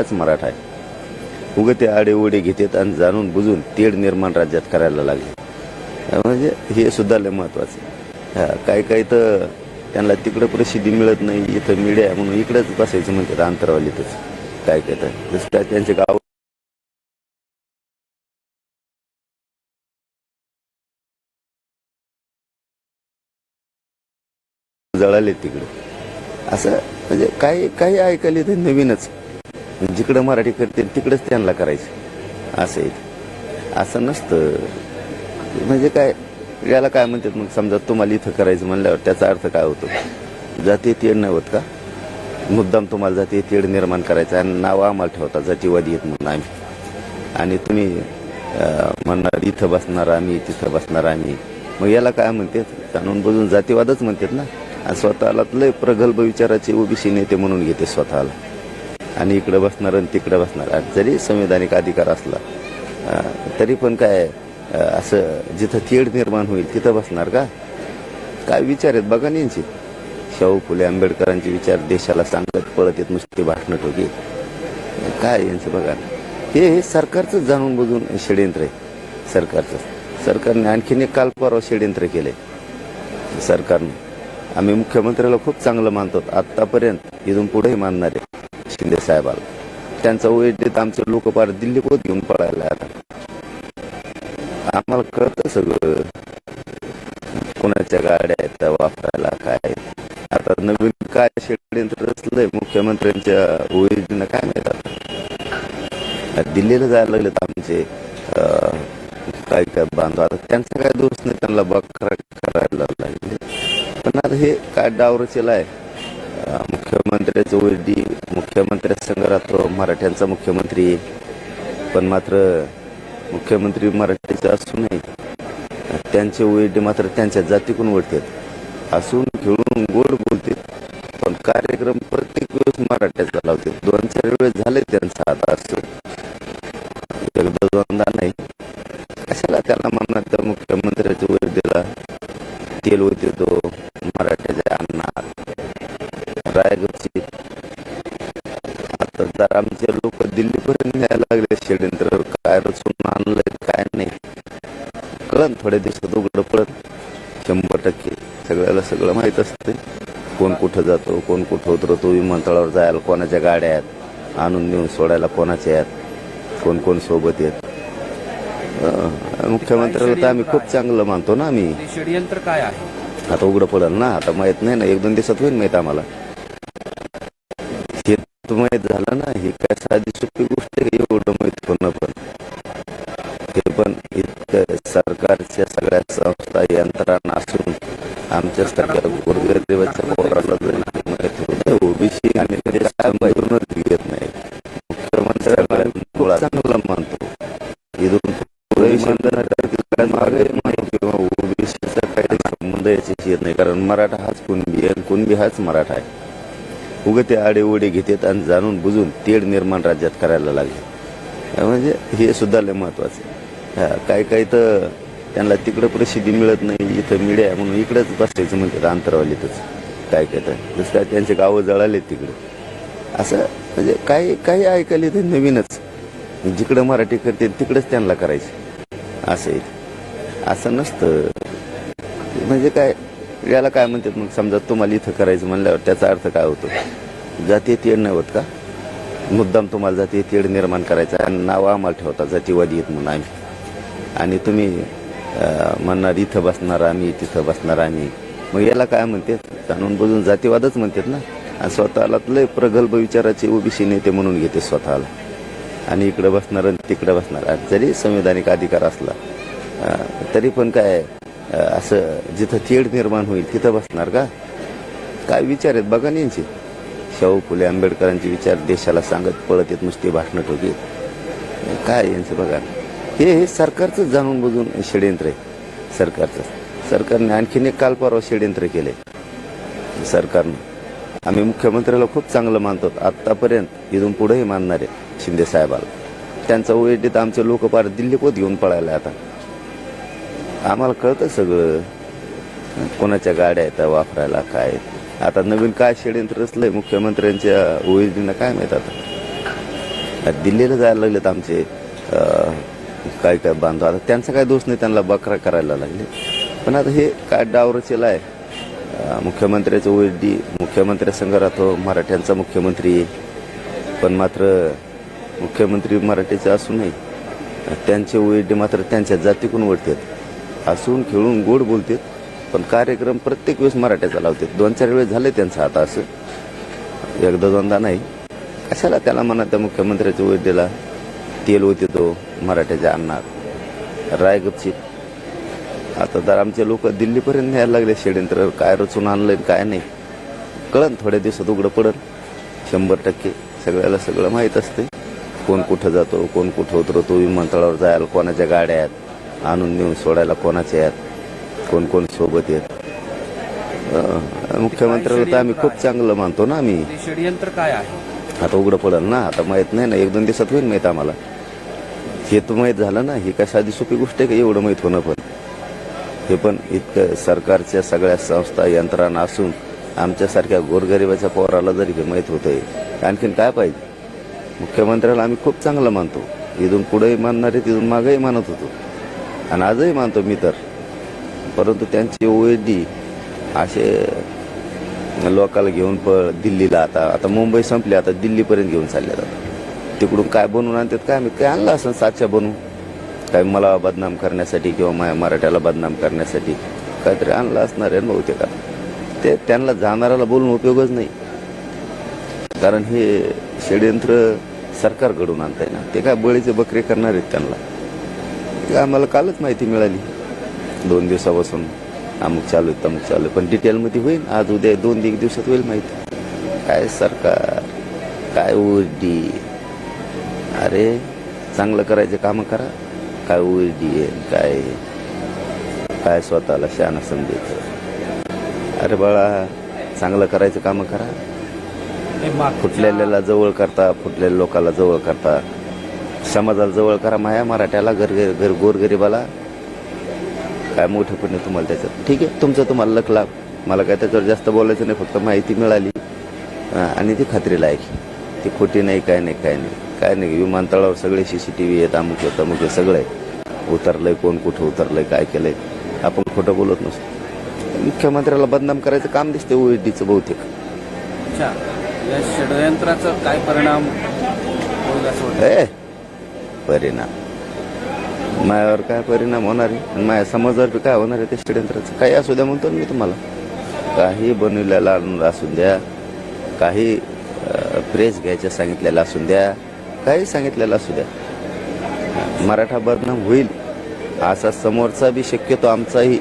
हाच मराठा आहे. उगं ते आडे ओढे घेतात आणि जाणून बुजून तेढ निर्माण राज्यात करायला लागले. म्हणजे हे सुद्धा लय महत्वाचं आहे. काही काही तर त्यांना तिकडं प्रसिद्धी मिळत नाही इथं मीडिया म्हणून इकडेच बसायचं म्हणतात अंतरवालीतच. काय काय तर. जसं काय त्यांचे गाव जळाले तिकडे. असं म्हणजे काही काही ऐकायला ते नवीनच. जिकडं मराठी करते तिकडंच त्यांना करायचं. असं आहे. असं नसतं. म्हणजे काय याला काय म्हणतात मग समजा तुम्हाला इथं करायचं म्हणल्यावर त्याचा अर्थ काय होतो? जाती तेढ नव्हत का? मुद्दाम तुम्हाला जाती तेढ निर्माण करायचं आणि नावं आम्हाला ठेवता जातीवादी येत म्हणून आम्ही. आणि तुम्ही म्हणणार इथं बसणार आम्ही तिथं बसणार आम्ही. मग याला काय म्हणतात? जाणून बुजून जातीवादच म्हणतात ना. आणि स्वतःला लय प्रगल्भ विचाराचे ओबीसी नेते म्हणून घेते स्वतःला. आणि इकडे बसणार आणि तिकडे बसणार. जरी संविधानिक अधिकार असला तरी पण काय असं जिथं तेढ निर्माण होईल तिथं बसणार का? काय विचार आहेत बघा ना यांचे शाहू फुले आंबेडकरांचे विचार देशाला सांगत पळत येत नुसते भाषणं ठोके. काय यांचं बघा. हे हे सरकारचं जाणून बुजून षडयंत्र आहे. सरकारचं सरकारने आणखीन एक काल परवा षडयंत्र केले सरकारनं. आम्ही मुख्यमंत्र्याला खूप चांगलं मानतो. आतापर्यंत इथून पुढेही मानणार. आहे शिंदे साहेबाला. त्यांचा देत आमचे लोक पार दिल्ली पोत घेऊन पळायला आता. आम्हाला कळतं सगळं. कोणाच्या गाड्या आहेत त्या वापरायला काय आता नवीन काय षडयंत्र रचलंय मुख्यमंत्र्यांच्या योजना काय माहीत आता. दिल्लीला जायला लागलेत आमचे अं, काय काय बांधव. आता त्यांचा काय दोष नाही त्यांना बकरा करायला लागले. पण आता हे काय डावरचेला आहे. मुख्यमंत्र्याचं ओळी मुख्यमंत्र्या संघ राहतो. मराठ्यांचा मुख्यमंत्री. पण मात्र मुख्यमंत्री मराठीचे असूनही त्यांचे वैद्य मात्र त्यांच्या जातीकडून ओढतात असून खेळून गोड बोलते पण कार्यक्रम प्रत्येक वेळेस मराठ्याचा लावते दोन चार वेळेस झाले त्यांचा आता असं. एकदा दोनदा नाही. कशाला त्याला म्हणणार त्या मुख्यमंत्र्याच्या वैद्यला तेल होते तो मराठ्याच्या अन्नात रायगडची. आमचे लोक दिल्लीपर्यंत न्यायला लागले षडयंत्र काय रचून आणलंय काय नाही. कळन थोड्या दिवसात उघडं पडत शंभर टक्के. सगळ्याला सगळं माहीत असते कोण कुठं जातो कोण कुठं उतरतो विमानतळावर जायला कोणाच्या गाड्या आहेत आणून नेऊन सोडायला कोणाच्या आहेत कोण कोण सोबत येत अं, मुख्यमंत्र्याला तर आम्ही खूप चांगलं मानतो ना आम्ही. षडयंत्र काय आहे? आता उघडं पडेल ना आता माहीत नाही ना एक दोन दिवसात होईल माहीत आम्हाला. हे तर झालं ना ही काय साधी सोपी गोष्ट आहे एवढं माहीत होणं पण हे पण इतकं सरकारच्या सगळ्या संस्था यंत्रणा असून आमच्या सगळ्या गोरगरिबाच्या पोराला जरी होतं ओबीसी आणि ते घेत नाही. मुख्यमंत्र्याला मानतो. इथून पुढे किंवा ओबीसीचा काही संबंध याच्याशी येत नाही. कारण मराठा हाच कुणबी आहे आणि कुणबी हाच मराठा आहे. उगं ते आडे ओढे घेतात आणि जाणून बुजून तेढ निर्माण राज्यात करायला लागले. म्हणजे हे सुद्धा लय महत्वाचं हां काय काही काही तर त्यांना तिकडं प्रसिद्धी मिळत नाही इथं मीडिया म्हणून इकडेच बसायचं म्हणतात अंतरावलीतच. काय काय तर. जसं काय त्यांचे गावं जळाले तिकडे. असं म्हणजे काही काही ऐकायला ते नवीनच. जिकडं मराठी करते तिकडंच त्यांना करायचं. असं आहे. असं नसतं. म्हणजे काय याला काय म्हणतात मग? समजा तुम्हाला इथं करायचं म्हणल्यावर त्याचा अर्थ काय होतो? जाती तेढ नाही होत का? मुद्दाम तुम्हाला जाती तेढ निर्माण करायचा आणि नावं आम्हाला ठेवता जातीवादी येत म्हणून आम्ही. आणि तुम्ही म्हणणार इथं बसणार आम्ही तिथं बसणार आम्ही. मग याला काय म्हणतात जाणून बुजून जातीवादच म्हणतात ना? आणि स्वतःला लय प्रगल्भ विचाराचे ओबीसी नेते म्हणून घेते स्वतःला. आणि इकडं बसणार आणि तिकडं बसणार. जरी संविधानिक अधिकार असला तरी पण काय? असं जिथं तेढ निर्माण होईल तिथं बसणार का? काय विचार आहेत? बघा यांचे. शाहू फुले आंबेडकरांचे विचार देशाला सांगत पळत येत नुसते भाषणं ठोकी. काय यांचं बघा? हे हे सरकारचं जाणून बुजून षडयंत्र आहे. सरकारचं. सरकारने आणखीन एक काल परवा षडयंत्र केले सरकारनं. आम्ही मुख्यमंत्र्याला खूप चांगलं मानतो. आतापर्यंत इथून पुढेही मानणार आहे शिंदे साहेबाला. त्यांचा देत आमचे लोक पार दिल्ली पोत घेऊन पळायला आता. आम्हाला कळतं सगळं. कोणाच्या गाड्या आहेत त्या वापरायला काय आता नवीन काय षडयंत्र आहे मुख्यमंत्र्यांच्या ओळीनं काय माहीत आता. दिल्लीला जायला लागलेत आमचे काय काय बांधव. आता त्यांचा काय दोष नाही त्यांना बकरा करायला लागले. पण आता हे काय डावरचेला आहे. अं, मुख्यमंत्र्याचं ओएडी मुख्यमंत्र्यासंग राहतो मराठ्यांचा मुख्यमंत्री. पण मात्र मुख्यमंत्री मराठीचे असूनही त्यांचे ओएडी मात्र त्यांच्या जातीकडून वळतात. हसून खेळून गोड बोलतात पण कार्यक्रम प्रत्येक वेळेस मराठ्याचा लावतात. दोन चार वेळेस झाले त्यांचं आता असं. एकदा दोनदा नाही. कशाला त्याला म्हणा त्या मुख्यमंत्र्याच्या वैद्यला तेल होते तो मराठ्याच्या अन्नात? राय गपचित आता तर आमचे लोक दिल्लीपर्यंत न्यायला लागले षडयंत्र काय रचून आणलं काय नाही. कळन थोड्या दिवसात उघडं पडन शंभर टक्के. सगळ्याला सगळं माहीत असते कोण कुठं जातो कोण कुठं उतरतो विमानतळावर जायला कोणाच्या गाड्या आहेत? आणून नेऊन सोडायला कोणाच्या आहेत? कोण कोण सोबत आहेत? मुख्यमंत्र्याला तर आम्ही खूप चांगलं मानतो ना आम्ही. षडयंत्र काय आहे? आता उघडं पडेल ना आता माहीत नाही ना एक दोन दिवसात होईल माहीत आम्हाला. हे तर माहीत झालं ना ही काय साधी सोपी गोष्ट आहे का? एवढं माहीत होणं पण. हे पण इतकं सरकारच्या सगळ्या संस्था यंत्रणा असून आमच्यासारख्या गोरगरिबाच्या पोराला जरी हे माहीत होतंय आणखीन काय पाहिजे? मुख्यमंत्र्याला आम्ही खूप चांगलं मानतो. इथून पुढेही मानणार आहे तिथून मागेही मानत होतो. आणि आजही मानतो मी तर. परंतु त्यांची ओएडी असे लोकाला घेऊन पळ दिल्लीला आता आता मुंबई संपली आता दिल्लीपर्यंत घेऊन चालले जातात. तिकडून काय बनवून आणतात काय मी काय आणलं असं सातच्या बनवून. काय मला बदनाम करण्यासाठी किंवा माझ्या मराठ्याला बदनाम करण्यासाठी काहीतरी आणलं असणार आहे बहुतेक आता. ते त्यांना जाणाऱ्याला बोलून उपयोगच नाही. कारण हे षडयंत्र सरकार घडून आणताय ना. ते काय बळीचे बकरे करणार आहेत त्यांना. हे आम्हाला कालच माहिती मिळाली. दोन दिवसापासून अमुक चालू आहे तमुक चालू पण डिटेलमध्ये होईल. आज उद्या दोन एक दिवसात होईल माहिती. काय सरकार काय उडी अरे चांगलं करायचे कामं करा. काय उडी आहे काय काय स्वतःला शहाणा समजायचं अरे बाळा चांगलं करायचं कामं करा. फुटलेल्याला जवळ करता फुटलेल्या लोकांना जवळ करता. समाजाला जवळ करा माया मराठ्याला घर घर गोरगरिबाला. काय मोठं पण आहे तुम्हाला त्याच्यात. ठीक आहे तुमचं तुम्हाला लक लाभ. मला काय त्याच्यावर जास्त बोलायचं नाही फक्त माहिती मिळाली. आणि ती खात्रीला आहे ती खोटी नाही काय नाही काय नाही. काय नाही विमानतळावर सगळे सीसीटीव्ही आहेत अमुक तमुक आहे सगळं आहे उतरलंय कोण कुठं उतरलंय काय केलंय? आपण खोटं बोलत नसतो. मुख्यमंत्र्याला बदनाम करायचं काम दिसते ओएडीचं बहुतेक. अच्छा या षडयंत्राचा काय परिणाम ए परिणाम? मायावर काय परिणाम होणार आहे? माया माझ्या समाजावर बी काय होणार आहे ते षडयंत्राचं? काही असू द्या म्हणतो मी तुम्हाला. काही बनवलेला असून द्या काही प्रेस घ्यायचं सांगितलेलं असून द्या काही सांगितलेलं असू द्या. मराठा बदनाम होईल असा समोरचा बी शक्यतो आमचाही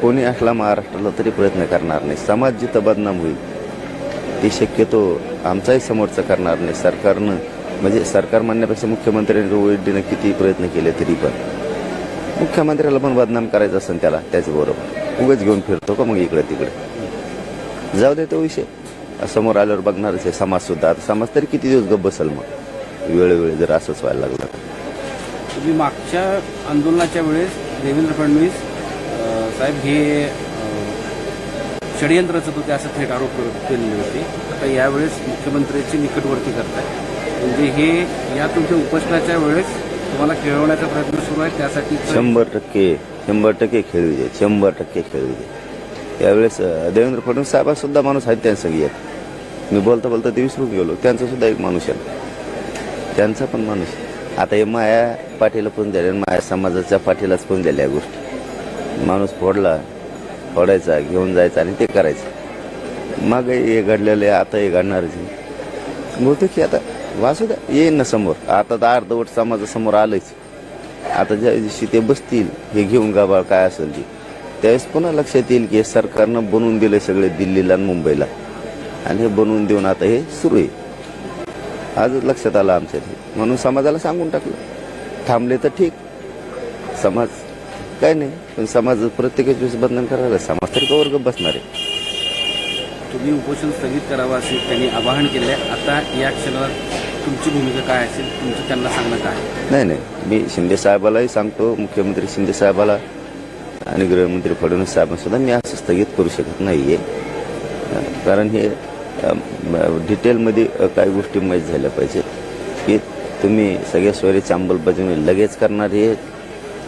कोणी असला महाराष्ट्राला तरी प्रयत्न करणार नाही. समाज जिथं बदनाम होईल ती शक्यतो आमचाही समोरचा करणार नाही. सरकारनं म्हणजे सरकार म्हणण्यापेक्षा मुख्यमंत्र्यांनी ओएडीनं किती प्रयत्न केले तरी पण. मुख्यमंत्र्याला पण बदनाम करायचं असेल त्याला त्याचबरोबर. उगाच घेऊन फिरतो का मग इकडे तिकडे? जाऊ दे तो विषय. समोर आल्यावर बघणारच आहे समाज सुद्धा. आता समाज तरी किती दिवस गप्प बसल मग? वेळोवेळी जर असंच व्हायला लागलं तर. तुम्ही मागच्या आंदोलनाच्या वेळेस देवेंद्र फडणवीस साहेब हे अं, षडयंत्राचं होते असं थेट आरोप केलेले होते. आता यावेळेस मुख्यमंत्र्यांची निकटवर्ती करताय. म्हणजे हे या तुमच्या उपोषणाच्या वेळेस तुम्हाला खेळवण्याचा प्रयत्न सुरू आहे त्यासाठी शंभर टक्के शंभर टक्के खेळू दे शंभर टक्के खेळू दे यावेळेस देवेंद्र फडणवीस साहेबांसुद्धा माणूस आहेत त्यांच्या संगी आहेत. मी बोलता बोलता ते विसरून गेलो. त्यांचा सुद्धा एक माणूस आहे. त्यांचा पण माणूस आता हे माया पाठीला पण झाले माया समाजाच्या पाठीलाच पण झाल्या या गोष्टी. माणूस फोडला फोडायचा घेऊन जायचा आणि ते करायचं. मग हे घडलेलं आहे आता हे घडणारच आहे. बहुतेक की आता वासू द्या. येईन ना समोर. आता तर अर्धवट समाजासमोर आलंच आता ज्या दिवशी ते बसतील हे घेऊन गाबाळ काय असेल ते. त्यावेळेस पुन्हा लक्षात येईल की हे सरकारनं बनवून दिले सगळे दिल्लीला आणि मुंबईला. आणि हे बनवून देऊन आता हे सुरू आहे. आजच लक्षात आलं आमच्या ते म्हणून समाजाला सांगून टाकलं. थांबले तर ठीक. समाज काय नाही पण समाज प्रत्येकाच दिवस बंधन करायला समाज तर का वर्ग बसणार आहे. तुम्ही उपोषण स्थगित करावं असे त्यांनी आवाहन केले आता या क्षणावर तुमची भूमिका काय असेल? तुमचं त्यांना सांगणं काय? नाही नाही. मी शिंदे साहेबालाही सांगतो मुख्यमंत्री शिंदे साहेबाला आणि गृहमंत्री फडणवीस साहेबांसुद्धा मी असं स्थगित करू शकत नाही आहे कारण हे डिटेलमध्ये काही गोष्टी माहीत झाल्या पाहिजेत. की तुम्ही सगळ्या सोयरीची अंमलबजावणी लगेच करणार आहेत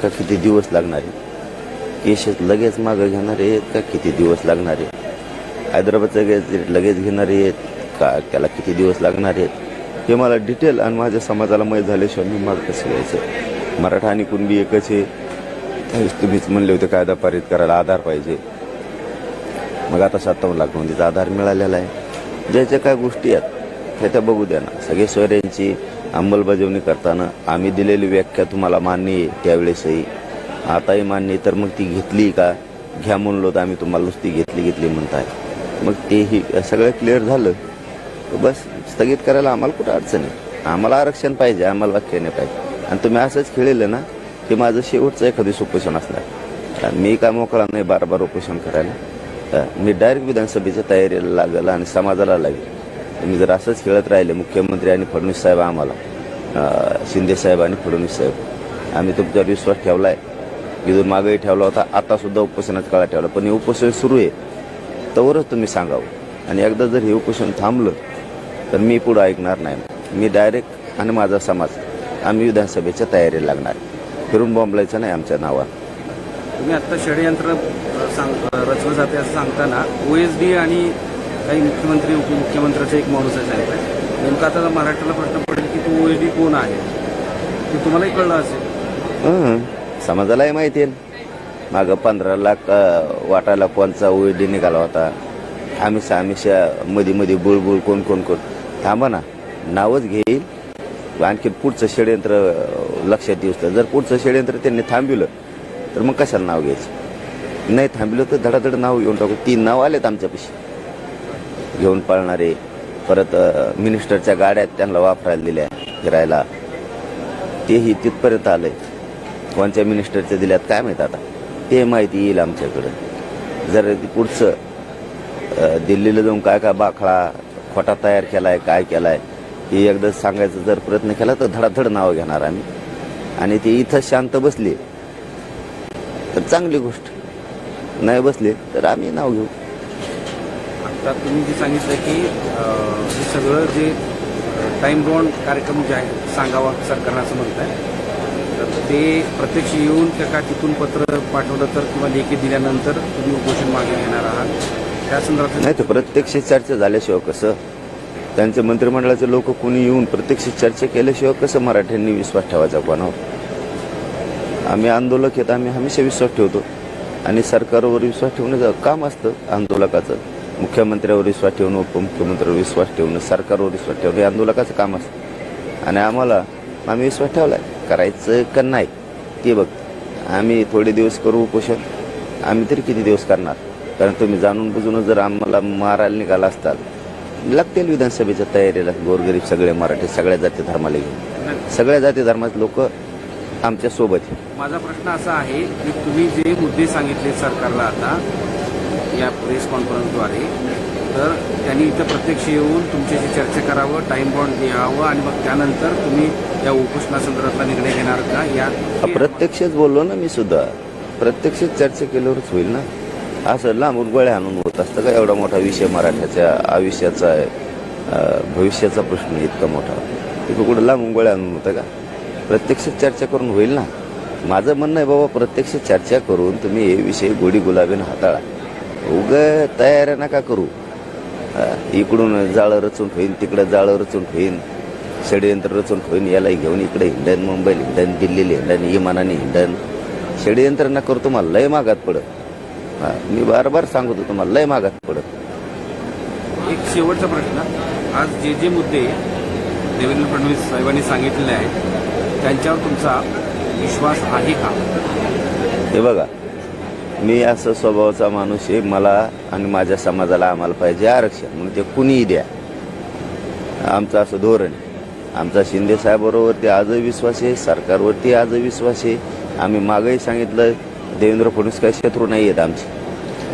का किती दिवस लागणार आहेत केसेस लगेच मागं घेणार आहेत का किती दिवस लागणार आहे हैदराबादचं गॅजेट लगेच घेणार आहेत का त्याला किती दिवस लागणार आहेत हे मला डिटेल आणि माझ्या समाजाला मय झाल्याशिवाय मी मागं कसं घ्यायचं. मराठा आणि कुणबी एकच आहे. तुम्हीच म्हणले होते कायदा पारित करायला आधार पाहिजे. मग आता सत्तावन्न लाख नोंदीचा आधार मिळालेला आहे. ज्या ज्या काय गोष्टी आहेत त्या त्या बघू द्या ना. सगळे सोयऱ्यांची अंमलबजावणी करताना आम्ही दिलेली व्याख्या तुम्हाला मान्य आहे त्यावेळेसही. आताही मान्य आहे तर मग ती घेतली का? घ्या म्हणलो तर आम्ही तुम्हाला नुसती घेतली घेतली म्हणताय. मग तेही सगळं क्लिअर झालं. बस. स्थगित करायला आम्हाला कुठं अडचण आहे? आम्हाला आरक्षण पाहिजे आम्हाला वाक्य नाही पाहिजे. आणि तुम्ही असंच खेळलं ना की माझं शेवटचं एखादी उपोषण असणार. मी काय मोकळा नाही बार बार उपोषण करायला? मी डायरेक्ट विधानसभेच्या तयारीला लागेल आणि समाजाला लागेल. तुम्ही जर असंच खेळत राहिले मुख्यमंत्री आणि फडणवीस साहेब आम्हाला शिंदे साहेब आणि फडणवीस साहेब आम्ही तुमच्यावर विश्वास ठेवला आहे इथून मागेही ठेवला होता आता सुद्धा उपोषणाचा काळा ठेवला. पण हे उपोषण सुरू आहे. तवरच तुम्ही सांगावं. आणि एकदा जर हे उपोषण थांबलं तर मी पुढं ऐकणार नाही. मी डायरेक्ट आणि माझा समाज आम्ही विधानसभेच्या तयारीला लागणार फिरून बॉम्बलायचं नाही आमच्या नावात तुम्ही आता षडयंत्र सांग रचलं जाते असं सांगताना ओएसडी आणि काही मुख्यमंत्री उपमुख्यमंत्र्याचा एक माणूस आहे सांगितलं नेमका आता मराठ्याला प्रश्न पडेल की तो ओएसडी कोण आहे? ते तुम्हालाही कळलं असेल. समाजालाही माहिती आहे. मागं पंधरा लाख अं, वाटायला कोणचा ओएडी निघाला होता. हमेशा हमेशा मध्ये मध्ये बुळबुळ कोण कोण कोण थांबा ना. नावच घेईल. आणखी पुढचं षडयंत्र लक्षात येऊ जर पुढचं षडयंत्र त्यांनी थांबविलं तर मग कशाला नाव घ्यायचं? नाही थांबलं तर धडाधड नाव घेऊन टाकू. तीन नाव आलेत आमच्यापाशी घेऊन पळणारे परत मिनिस्टरच्या गाड्या त्यांना वापरायला दिल्या फिरायला. तेही तिथपर्यंत आलंय. कोणत्या मिनिस्टरच्या दिल्यात काय माहीत आता? ते माहिती येईल आमच्याकडं. जर ते पुढचं दिल्लीला जाऊन काय काय बाखळा खोटा तयार केलाय काय केलाय हे एकदा सांगायचा जर प्रयत्न केला तर धडाधड नावं घेणार आम्ही. आणि ते इथं शांत बसले तर चांगली गोष्ट. नाही बसले तर आम्ही नाव घेऊ. आता तुम्ही जे सांगितलं की हे सगळं जे टाईम बॉन्ड कार्यक्रम जे आहे सांगावा सरकारनं असं म्हणत आहे तर ते प्रत्यक्ष येऊन त्या का तिथून पत्र पाठवलं तर किंवा लेखी दिल्यानंतर तुम्ही उपोषण मागे घेणार आहात. त्या संदर्भात नाही तर प्रत्यक्ष चर्चा झाल्याशिवाय कसं? त्यांचे मंत्रिमंडळाचे लोक कोणी येऊन प्रत्यक्ष चर्चा केल्याशिवाय कसं मराठ्यांनी विश्वास ठेवायचा कोणावर हो? आम्ही आंदोलक येत आम्ही हमेशा विश्वास ठेवतो. आणि सरकारवर विश्वास ठेवण्याचं काम असतं आंदोलकाचं मुख्यमंत्र्यावर विश्वास ठेवणं उपमुख्यमंत्र्यावर विश्वास ठेवणं सरकारवर विश्वास ठेवणं हे आंदोलकाचं काम असतं. आणि आम्हाला आम्ही विश्वास ठेवलाय. करायचं का नाही? ते बघ. आम्ही थोडे दिवस करू उपोषण. आम्ही तरी किती दिवस करणार? कारण तुम्ही जाणून बुजून जर आम्हाला मारायला निघाला असताल लागतील विधानसभेच्या तयारीला गोरगरीब सगळे मराठी सगळ्या जाती धर्माला घेऊन. सगळ्या जाती धर्माचे लोक आमच्यासोबत माझा प्रश्न असा आहे की तुम्ही जे मुद्दे सांगितले सरकारला आता या प्रेस कॉन्फरन्सद्वारे तर त्यांनी इथं प्रत्यक्ष येऊन तुमच्याशी चर्चा करावं टाइम बॉन्ड द्यावं आणि मग त्यानंतर तुम्ही या उपोषणासंदर्भातला निर्णय घेणार का? या प्रत्यक्षच बोललो ना मी सुद्धा. प्रत्यक्ष चर्चा केल्यावरच होईल ना. असं लांबून गोळ्या आणून होत असतं का? एवढा मोठा विषय मराठ्याच्या आयुष्याचा आहे. भविष्याचा प्रश्न इतका मोठा. तिथं कुठं लांबून गोळ्या आणून होतं का? प्रत्यक्ष चर्चा करून होईल ना? माझं म्हणणं आहे बाबा प्रत्यक्ष चर्चा करून तुम्ही हे विषय गोडी गुलाबीनं हाताळा. उग तयार नका करू. इकडून जाळं रचून ठेवीन तिकडं जाळं रचून ठेवीन. षडयंत्र रचून होईन याला घेऊन इकडे हिंडन मुंबईला हिंडन दिल्लीला हिंडन इमानाने हिंडन. षडयंत्र न करू तुम्हाला लय मागात पडत. मी बार बार सांगतो तुम्हाला लय मागात पडत. एक शेवटचा प्रश्न. आज जे जे मुद्दे देवेंद्र फडणवीस साहेबांनी सांगितलेले आहेत त्यांच्यावर तुमचा विश्वास आहे का? हे बघा मी असं स्वभावाचा माणूस आहे मला आणि माझ्या समाजाला आम्हाला पाहिजे आरक्षण म्हणून ते कुणीही द्या. आमचं असं धोरण आहे. आमचा शिंदे साहेबांवरती आजही विश्वास आहे सरकारवरती आजही विश्वास आहे. आम्ही मागंही सांगितलं देवेंद्र फडणवीस काय शत्रू नाही आहेत आमचे.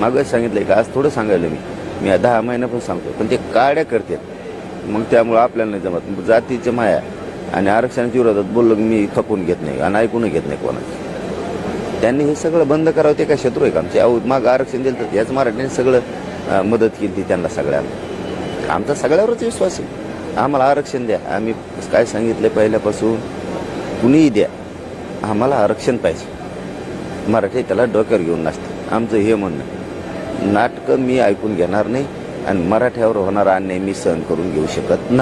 मागंही सांगितलंय का? आज थोडं सांगायला मी. मी दहा महिन्या पण सांगतो पण ते काड्या करतात. मग त्यामुळं आपल्याला नाही जमत. जातीच्या माया आणि आरक्षणाच्या विरोधात बोललो मी खपून घेत नाही आणि ऐकून घेत नाही कोणाचं त्यांनी हे सगळं बंद करावं ते काय शत्रू आहे का आमचे? अहो मागं आरक्षण दिलं तर याच मराठीने सगळं मदत केली ती त्यांना सगळ्यांना. आमचा सगळ्यावरच विश्वास आहे. आम्हाला आरक्षण द्या. आम्ही काय सांगितलं पहिल्यापासून? कुणीही द्या. आम्हाला आरक्षण पाहिजे. मराठी त्याला डोक्यावर घेऊन नसतं आमचं हे म्हणणं नाटकं मी ऐकून घेणार नाही आणि मराठ्यावर होणारा अन्याय मी सहन करून घेऊ शकत नाही.